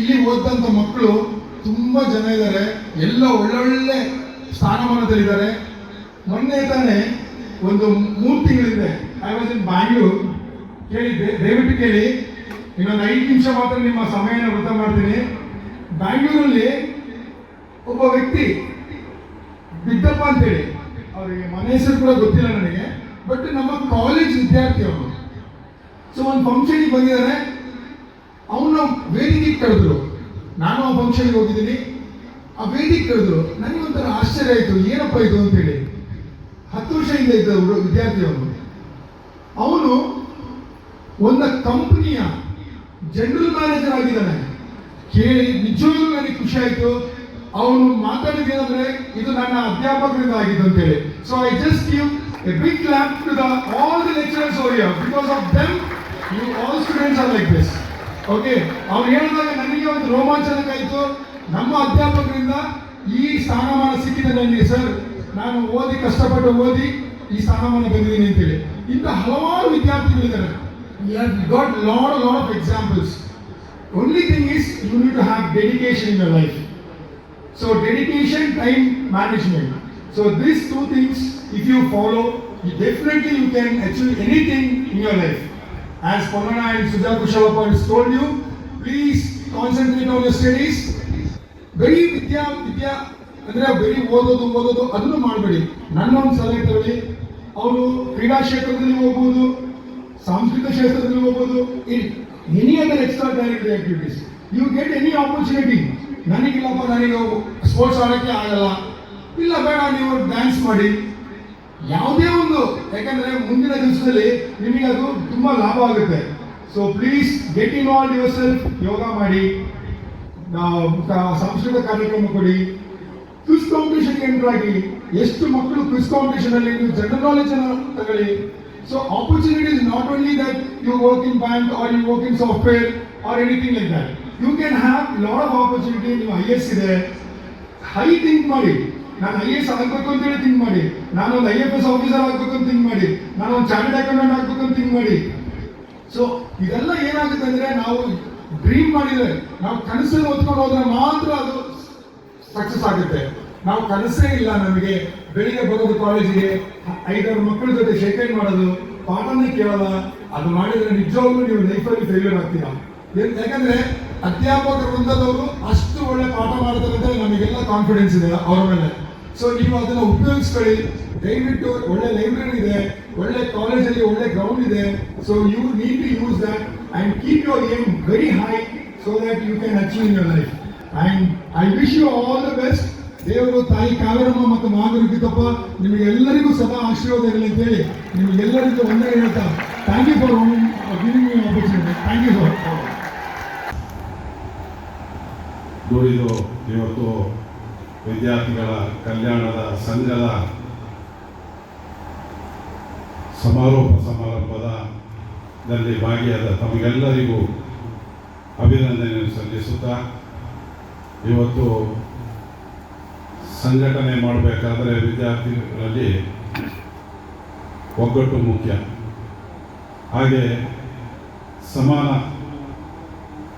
ಇಲ್ಲಿ ಓದಂತ ಮಕ್ಕಳು ತುಂಬ ಜನ ಇದ್ದಾರೆ. ಎಲ್ಲ ಒಳ್ಳೊಳ್ಳೆ ಸ್ಥಾನಮಾನದಲ್ಲಿದ್ದಾರೆ. ಮೊನ್ನೆ ತಾನೇ ಒಂದು ಮೂರು ತಿಂಗಳಿದೆ ಐ ವಾಸ್ ಇನ್ ಬ್ಯಾಂಗ್ಳೂರ್ ಕೇಳಿ ದಯವಿಟ್ಟು ಕೇಳಿ. ಇನ್ನೊಂದು ಐದು ನಿಮಿಷ ಮಾತ್ರ ನಿಮ್ಮ ಸಮಯನ ವೃತ್ತ ಮಾಡ್ತೀನಿ. ಬ್ಯಾಂಗ್ಳೂರಲ್ಲಿ ಒಬ್ಬ ವ್ಯಕ್ತಿ ಬಿದ್ದಪ್ಪ ಅಂತೇಳಿ. ಅವರಿಗೆ ಮನೆ ಹೆಸರು ಕೂಡ ಗೊತ್ತಿಲ್ಲ ನನಗೆ. ಬಟ್ ನಮ್ಮ ಕಾಲೇಜ್ ವಿದ್ಯಾರ್ಥಿ ಅವನು. ಸೊ ಒಂದು ಫಂಕ್ಷನಿಗೆ ಬಂದಿದ್ದಾರೆ ಅವನ್ನ ವೇದಿಕೆಗೆ ಕರೆದ್ರು. ನಾನು ಆ ಫಂಕ್ಷನ್ಗೆ ಹೋಗಿದ್ದೀನಿ. ಆ ವೇದಿಕೆ ಕರೆದ್ರು. ನನಗೆ ಒಂಥರ ಆಶ್ಚರ್ಯ ಆಯಿತು. ಏನಪ್ಪ ಇದು ಅಂತೇಳಿ ಹತ್ತು ವರ್ಷದಿಂದ ಇದ್ದ ಅವರು ವಿದ್ಯಾರ್ಥಿ ಅವನು. ಅವನು ಒಂದು ಕಂಪನಿಯ ಜನರಲ್ ಮ್ಯಾನೇಜರ್ ಆಗಿದ್ದಾನೆ. ಕೇಳಿ, ನಿಜವಾಗ್ಲೂ ನನಗೆ ಖುಷಿ ಆಯಿತು. ಅವನು ಮಾತಾಡಿದ್ದೇನೆಂದ್ರೆ, ಇದು ನನ್ನ ಅಧ್ಯಾಪಕರಿಂದ ಆಗಿದ್ದು ಅಂತೇಳಿ so I just give a big clap to the all the lecturers Oriya because of them you all students are like this okay ಅವ್ರು ಹೇಳಿದಾಗ ನನಗೆ ಒಂದು ರೋಮಾಂಚನಕ ಆಯಿತು. ನಮ್ಮ ಅಧ್ಯಾಪಕರಿಂದ ಈ ಸ್ಥಾನಮಾನ ಸಿಕ್ಕಿದೆ ನನಗೆ, ಸರ್. ನಾನು ಓದಿ, ಕಷ್ಟಪಟ್ಟು ಓದಿ ಈ ಸ್ಥಾನಮಾನ ಬಂದಿದ್ದೀನಿ ಅಂತೇಳಿ. ಇಂಥ ಹಲವಾರು ವಿದ್ಯಾರ್ಥಿಗಳಿದ್ದಾರೆ got lot lot of examples only thing is you need to have dedication in your life so dedication time management so these two things if you follow definitely you can achieve anything in your life as Pamana and Sujat Kushalapa has told you, please concentrate on your studies. ಬರೀ ವಿದ್ಯಾ ವಿದ್ಯಾ ಅಂದರೆ ಬರೀ ಓದೋದು ಓದೋದು ಅದನ್ನು ಮಾಡಬೇಡಿ. ನನ್ನ ಒಂದು ಸಲಹೆ ತಗೊಳ್ಳಿ. ಅವರು ಕ್ರೀಡಾ ಕ್ಷೇತ್ರದಲ್ಲಿ ಹೋಗ್ಬೋದು, ಸಾಂಸ್ಕೃತಿಕ ಕ್ಷೇತ್ರದಲ್ಲಿ ಹೋಗ್ಬೋದು any other extra curricular activities you get any opportunity ನನಗಿಲ್ಲಪ್ಪ, ನನಗೆ ಸ್ಪೋರ್ಟ್ಸ್ ಆಡೋಕ್ಕೆ ಆಗಲ್ಲ. ಇಲ್ಲ, ಬೇಡ, ನೀವು ಡ್ಯಾನ್ಸ್ ಮಾಡಿ. ಯಾವುದೇ ಒಂದು, ಯಾಕಂದ್ರೆ ಮುಂದಿನ ದಿವಸದಲ್ಲಿ ನಿಮಗೆ ಅದು ತುಂಬಾ ಲಾಭ ಆಗುತ್ತೆ. So please get all yourself ಯೋಗ ಮಾಡಿ. ಸಾಂಸ್ಕೃತಿಕ ಕಾರ್ಯಕ್ರಮ ಕೊಡಿ. ಕ್ವಿಸ್ ಕಾಂಪಿಟೇಷನ್ ಆಗಿ. ಎಷ್ಟು ಮಕ್ಕಳು ಕ್ವಿಸ್ ಕಾಂಪಿಟೇಷನ್ ಅಲ್ಲಿ ನೀವು ಜನರಲ್ ನಾಲೆಜ್ ಅನ್ನು ತಗೊಳ್ಳಿ. So opportunity is not only that you work in bank or you work in software or anything like that you can have lot of opportunity ನೀವು I S ಇದೆ. High think ಮಾಡಿ. ನಾನು I S ಆಗಬೇಕು ಅಂತೇಳಿ think ಮಾಡಿ. ನಾನು ಒಂದು I F S officer ಆಗಬೇಕು ಅಂತ ಥಿಂಕ್ ಮಾಡಿ. ನಾನು ಒಂದು ಚಾರ್ಟೆಡ್ ಅಕೌಂಟೆಂಟ್ ಆಗಬೇಕು ಅಂತ ಥಿಂಕ್ ಮಾಡಿ. ಸೊ ಇದೆಲ್ಲ ಏನಾಗುತ್ತೆ ಅಂದ್ರೆ ನಾವು ಡ್ರೀಮ್ ಮಾಡಿದರೆ, ನಾವು ಕನಸಲ್ಲಿ ಹೊತ್ಕೊಂಡು ಹೋದ್ರೆ ಮಾತ್ರ ಅದು ಸಕ್ಸಸ್ ಆಗುತ್ತೆ. ನಾವು ಕನಸೇ ಇಲ್ಲ ನಮಗೆ. ಬೆಳಿಗ್ಗೆ ಬರೋದು ಕಾಲೇಜಿಗೆ, ಐದಾರು ಮಕ್ಕಳ ಜೊತೆ ಶೇಖರಣೆ ಮಾಡೋದು, ಪಾಠನೇ ಕೇಳಲ್ಲ. ಅದು ಮಾಡಿದ್ರೆ ನಿಜವಾಗ್ಲೂ ನೀವು ಲೈಫಲ್ಲಿ ಫೇಲ್ಯೂರ್ ಆಗ್ತೀರಾ? ಯಾಕಂದ್ರೆ ಅಧ್ಯಾಪಕ ವೃಂದದವರು ಅಷ್ಟು ಒಳ್ಳೆ ಪಾಠ ಮಾಡ್ತಾರೆ ನಮಗೆಲ್ಲ ಕಾನ್ಫಿಡೆನ್ಸ್ ಇದೆ ಅವರ ಮೇಲೆ. ಸೊ ನೀವು ಅದನ್ನು ಉಪಯೋಗಿಸ್ಕೊಳ್ಳಿ. ದಯವಿಟ್ಟು ಒಳ್ಳೆ ಲೈಬ್ರರಿ ಇದೆ, ಒಳ್ಳೆ ಕಾಲೇಜಲ್ಲಿ ಒಳ್ಳೆ ಗ್ರೌಂಡ್ ಇದೆ. So you need to use that and keep your aim very high so that you can achieve your life and I wish you all the best ದೇವರು, ತಾಯಿ ಕಾವೇರಮ್ಮ ಮತ್ತು ಮಾಗುರುಗಿದ್ದಪ್ಪ ನಿಮಗೆಲ್ಲರಿಗೂ ಸದಾ ಆಶೀರ್ವಾದ ಇರಲಿ ಅಂತೇಳಿ ನಿಮಗೆಲ್ಲರಿಗೂ ಒಂದೇ ಹೇಳ್ತಾ thank you for giving opportunity thank you for ದುಡಿದು ಇವತ್ತು ವಿದ್ಯಾರ್ಥಿಗಳ ಕಲ್ಯಾಣದ ಸಂಘದ ಸಮಾರೋಪ ಸಮಾರಂಭದಲ್ಲಿ ಭಾಗಿಯಾದ ತಮಗೆಲ್ಲರಿಗೂ ಅಭಿನಂದನೆ ಸಲ್ಲಿಸುತ್ತಾ ಇವತ್ತು ಸಂಘಟನೆ ಮಾಡಬೇಕಾದ್ರೆ ವಿದ್ಯಾರ್ಥಿಗಳಲ್ಲಿ ಒಗ್ಗಟ್ಟು ಮುಖ್ಯ. ಹಾಗೆ ಸಮಾನ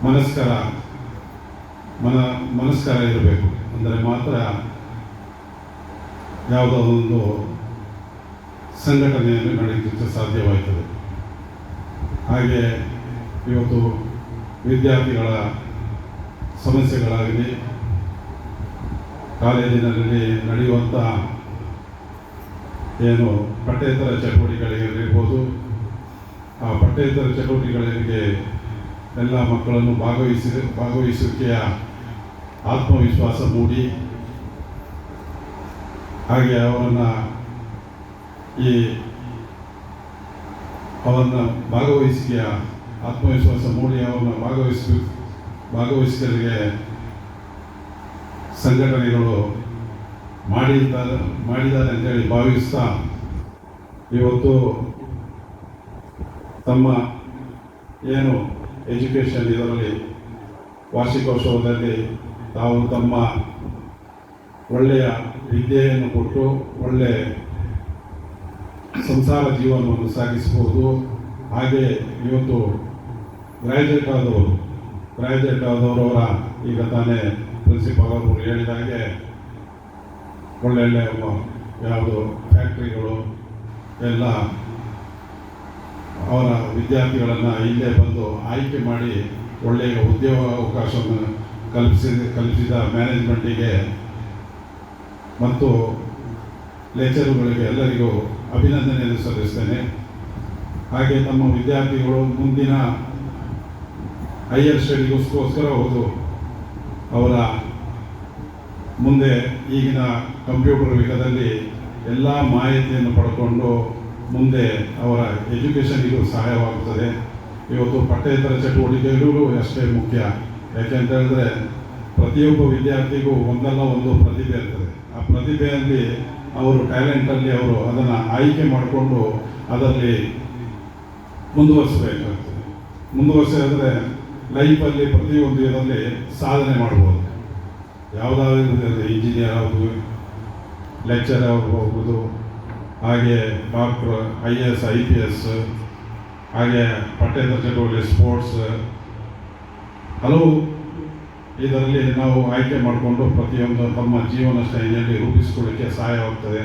ಮನಸ್ಕರ ಮನ, ಮನಸ್ಕಾರ ಇರಬೇಕು. ಅಂದರೆ ಮಾತ್ರ ಯಾವುದೋ ಒಂದು ಸಂಘಟನೆಯನ್ನು ನಡೆಯಲಿಕ್ಕೆ ಸಾಧ್ಯವಾಯ್ತದೆ. ಹಾಗೆ ಇವತ್ತು ವಿದ್ಯಾರ್ಥಿಗಳ ಸಮಸ್ಯೆಗಳಾಗಲಿ, ಕಾಲೇಜಿನಲ್ಲಿ ನಡೆಯುವಂಥ ಏನು ಪಠ್ಯೇತರ ಚಟುವಟಿಕೆಗಳಿರ್ಬೋದು, ಆ ಪಠ್ಯೇತರ ಚಟುವಟಿಕೆಗಳಿಗೆ ಎಲ್ಲ ಮಕ್ಕಳನ್ನು ಭಾಗವಹಿಸಿ, ಭಾಗವಹಿಸುವಿಕೆಯ ಆತ್ಮವಿಶ್ವಾಸ ಮೂಡಿ ಹಾಗೆ ಅವರನ್ನು ಈ ಅವರನ್ನ ಭಾಗವಹಿಸಿಕೆಯ ಆತ್ಮವಿಶ್ವಾಸ ಮೂಡಿ ಅವರನ್ನು ಭಾಗವಹಿಸ ಭಾಗವಹಿಸಿದರಿಗೆ ಸಂಘಟನೆಗಳು ಮಾಡಿದ ಮಾಡಿದ್ದಾರೆ ಅಂತೇಳಿ ಭಾವಿಸ್ತಾ ಇವತ್ತು ತಮ್ಮ ಏನು ಎಜುಕೇಷನ್ ಇದರಲ್ಲಿ ವಾರ್ಷಿಕೋತ್ಸವದಲ್ಲಿ ತಾವು ತಮ್ಮ ಒಳ್ಳೆಯ ವಿದ್ಯೆಯನ್ನು ಕೊಟ್ಟು ಒಳ್ಳೆಯ ಸಂಸಾರ ಜೀವನವನ್ನು ಸಾಗಿಸಬಹುದು. ಹಾಗೆ ಇವತ್ತು ಗ್ರಾಜುಯೇಟ್ ಆದವರು ಗ್ರಾಜುಯೇಟ್ ಆದವರವರ ಈಗ ತಾನೇ ಪ್ರಿನ್ಸಿಪಾಲ್ ಅವರು ಹೇಳಿದ ಹಾಗೆ ಒಳ್ಳೊಳ್ಳೆ ಯಾವುದು ಫ್ಯಾಕ್ಟ್ರಿಗಳು ಎಲ್ಲ ಅವರ ವಿದ್ಯಾರ್ಥಿಗಳನ್ನು ಇಲ್ಲೇ ಬಂದು ಆಯ್ಕೆ ಮಾಡಿ ಒಳ್ಳೆಯ ಉದ್ಯೋಗ ಅವಕಾಶವನ್ನು ಕಲ್ಪಿಸಿದ ಕಲ್ಪಿಸಿದ ಮ್ಯಾನೇಜ್ಮೆಂಟಿಗೆ ಮತ್ತು ಲೇಚರುಗಳಿಗೆ ಎಲ್ಲರಿಗೂ ಅಭಿನಂದನೆಯನ್ನು ಸಲ್ಲಿಸ್ತೇನೆ. ಹಾಗೆ ನಮ್ಮ ವಿದ್ಯಾರ್ಥಿಗಳು ಮುಂದಿನ ಹೈಯರ್ ಸ್ಟಡಿಗೋಸ್ಕರ ಹೌದು ಅವರ ಮುಂದೆ ಈಗಿನ ಕಂಪ್ಯೂಟರ್ ಯುಗದಲ್ಲಿ ಎಲ್ಲ ಮಾಹಿತಿಯನ್ನು ಪಡ್ಕೊಂಡು ಮುಂದೆ ಅವರ ಎಜುಕೇಷನ್ಗೂ ಸಹಾಯವಾಗುತ್ತದೆ. ಇವತ್ತು ಪಠ್ಯೇತರ ಚಟುವಟಿಕೆಗಳು ಅಷ್ಟೇ ಮುಖ್ಯ. ಯಾಕೆಂತ ಹೇಳಿದ್ರೆ ಪ್ರತಿಯೊಬ್ಬ ವಿದ್ಯಾರ್ಥಿಗೂ ಒಂದಲ್ಲ ಒಂದು ಪ್ರತಿಭೆ ಇರ್ತದೆ. ಆ ಪ್ರತಿಭೆಯಲ್ಲಿ ಅವರು ಟ್ಯಾಲೆಂಟಲ್ಲಿ ಅವರು ಅದನ್ನು ಆಯ್ಕೆ ಮಾಡಿಕೊಂಡು ಅದರಲ್ಲಿ ಮುಂದುವರಿಸಬೇಕಾಗ್ತದೆ. ಮುಂದುವರಿಸಿದ್ರೆ ಲೈಫಲ್ಲಿ ಪ್ರತಿಯೊಂದು ಇದರಲ್ಲಿ ಸಾಧನೆ ಮಾಡ್ಬೋದು. ಯಾವುದಾದ್ರೂ ಇಂಜಿನಿಯರ್ ಆಗ್ಬೋದು ಲೆಕ್ಚರ್ ಆಗ್ಬೋದು, ಹಾಗೆ doctor, I A S, I P S, ಹಾಗೆ ಪಠ್ಯೇತರ ಚಟುವಟಿಕೆ, ಸ್ಪೋರ್ಟ್ಸ್ ಹಲವು ಇದರಲ್ಲಿ ನಾವು ಆಯ್ಕೆ ಮಾಡಿಕೊಂಡು ಪ್ರತಿಯೊಂದು ತಮ್ಮ ಜೀವನ ಶೈಲಿಯಲ್ಲಿ ರೂಪಿಸಿಕೊಳ್ಳಿಕ್ಕೆ ಸಹಾಯವಾಗ್ತದೆ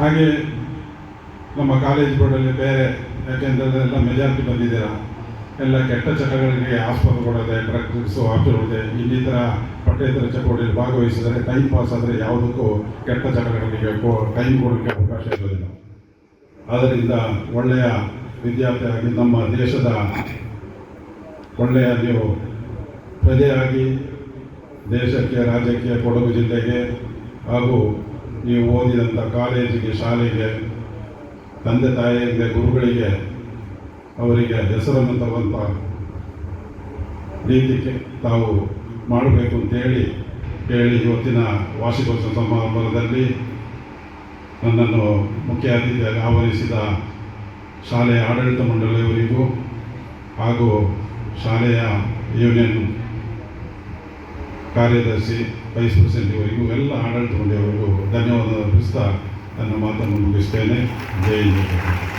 ಹಾಗೆ ನಮ್ಮ ಕಾಲೇಜ್ ಬೋರ್ಡಲ್ಲಿ ಬೇರೆ ಯಾಕೆಂದರೆ ಎಲ್ಲ ಮೆಜಾರಿಟಿ ಬಂದಿದ್ದೀರಾ? ಎಲ್ಲ ಕೆಟ್ಟ ಚಟಗಳಿಗೆ ಆಸ್ಪದ ಕೊಡೋದೆ ಡ್ರಗ್ಸು ಹಾಕಿರೋದೆ ಇನ್ನಿತರ ಪಠ್ಯೇತರ ಚಟುವಟಿಕೆಯಲ್ಲಿ ಭಾಗವಹಿಸಿದರೆ ಟೈಮ್ ಪಾಸ್ ಆದರೆ ಯಾವುದಕ್ಕೂ ಕೆಟ್ಟ ಚಟಗಳಿಗೆ ಟೈಮ್ ಕೊಡೋಕ್ಕೆ ಅವಕಾಶ ಇರೋದಿಲ್ಲ. ಆದ್ದರಿಂದ ಒಳ್ಳೆಯ ವಿದ್ಯಾರ್ಥಿಯಾಗಿ ನಮ್ಮ ದೇಶದ ಒಳ್ಳೆಯ ನೀವು ಪ್ರಜೆಯಾಗಿ ದೇಶಕ್ಕೆ, ರಾಜ್ಯಕ್ಕೆ, ಕೊಡಗು ಜಿಲ್ಲೆಗೆ ಹಾಗೂ ನೀವು ಓದಿದಂಥ ಕಾಲೇಜಿಗೆ, ಶಾಲೆಗೆ, ತಂದೆ ತಾಯಿಗೆ ಗುರುಗಳಿಗೆ ಅವರಿಗೆ ಹೆಸರನ್ನು ತರುವಂಥ ರೀತಿಗೆ ತಾವು ಮಾಡಬೇಕು ಅಂತೇಳಿ ಹೇಳಿ ಇವತ್ತಿನ ವಾರ್ಷಿಕೋತ್ಸವ ಸಮಾರಂಭದಲ್ಲಿ ನನ್ನನ್ನು ಮುಖ್ಯ ಅತಿಥಿಯಾಗಿ ಆಹ್ವಾನಿಸಿದ ಶಾಲೆಯ ಆಡಳಿತ ಮಂಡಳಿಯವರಿಗೂ ಹಾಗೂ ಶಾಲೆಯ ಯೂನಿಯನ್ ಕಾರ್ಯದರ್ಶಿ ವೈಸ್ ಪ್ರೆಸಿಡೆಂಟ್ ಇವರಿಗೂ ಎಲ್ಲ ಆಡಳಿತ ಮಂಡಳಿಯವರಿಗೂ ಧನ್ಯವಾದ ಅರ್ಪಿಸ್ತಾ ನನ್ನ ಮಾತನ್ನು ಮುಗಿಸ್ತೇನೆ. ಜೈ ಹಿಂದ್.